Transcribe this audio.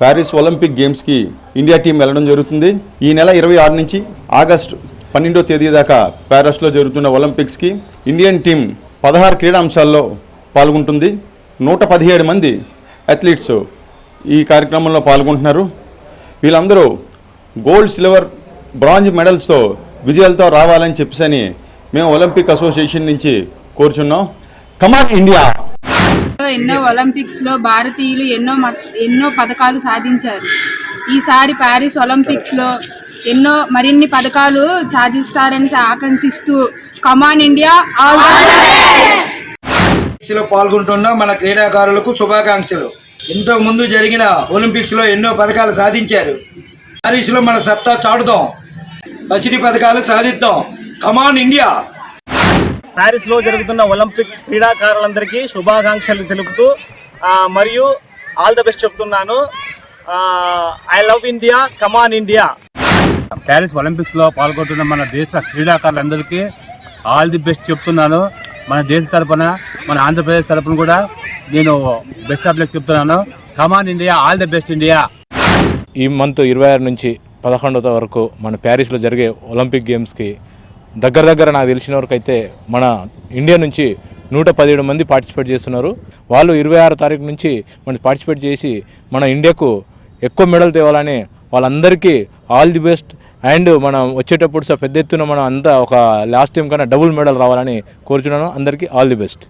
Paris Olympic గేమ్స్కి India team వెళ్ళడం జరుగుతుంది. ఈ నెల ఇరవై ఆరు నుంచి ఆగస్టు పన్నెండో తేదీ దాకా ప్యారిస్లో జరుగుతున్న ఒలింపిక్స్కి ఇండియన్ టీం పదహారు క్రీడాంశాల్లో పాల్గొంటుంది. నూట పదిహేడు మంది అథ్లీట్స్ ఈ కార్యక్రమంలో పాల్గొంటున్నారు. వీళ్ళందరూ గోల్డ్ సిల్వర్ బ్రాంజ్ మెడల్స్తో విజయాలతో రావాలని చెప్పేసి మేము ఒలింపిక్ అసోసియేషన్ నుంచి కోరుచున్నాం. Come on India! ఎన్నో ఒలింపిక్స్లో భారతీయులు ఎన్నో ఎన్నో పథకాలు సాధించారు. ఈసారి ప్యారిస్ ఒలింపిక్స్లో ఎన్నో మరిన్ని పథకాలు సాధిస్తారని ఆకాంక్షిస్తూ కమాన్ ఇండియా లో పాల్గొంటున్న మన క్రీడాకారులకు శుభాకాంక్షలు. ఇంతకు ముందు జరిగిన ఒలింపిక్స్లో ఎన్నో పథకాలు సాధించారు. ప్యారిస్లో మన సత్తా చాటుదాం పసిడి పథకాలు సాధిద్దాం. కమాన్ ఇండియా ప్యారిస్లో జరుగుతున్న ఒలింపిక్స్ క్రీడాకారులందరికీ శుభాకాంక్షలు తెలుపుతూ మరియు ఆల్ ద బెస్ట్ చెప్తున్నాను. I love India come on India. Paris ఒలింపిక్స్లో పాల్గొంటున్న మన దేశ క్రీడాకారులందరికీ ఆల్ ది బెస్ట్ చెప్తున్నాను. మన దేశ తరపున మన ఆంధ్రప్రదేశ్ తరపున కూడా నేను బెస్ట్ ఆఫ్ లక్ చెప్తున్నాను. Come on India all the best India. ఈ మంత్ ఇరవై ఆరు నుంచి పదకొండవ వరకు మన ప్యారిస్లో జరిగే ఒలింపిక్ గేమ్స్కి దగ్గర దగ్గర నాకు తెలిసిన వరకు అయితే మన ఇండియా నుంచి నూట పదిహేడు మంది పార్టిసిపేట్ చేస్తున్నారు. వాళ్ళు ఇరవై ఆరు తారీఖు నుంచి మనం పార్టిసిపేట్ చేసి మన ఇండియాకు ఎక్కువ మెడల్ తేవాలని వాళ్ళందరికీ ఆల్ ది బెస్ట్. అండ్ మనం వచ్చేటప్పుడు స- పెద్ద ఎత్తున మనం అంతా ఒక లాస్ట్ టైం కన్నా డబుల్ మెడల్ రావాలని కోరుచున్నాను. అందరికీ ఆల్ ది బెస్ట్.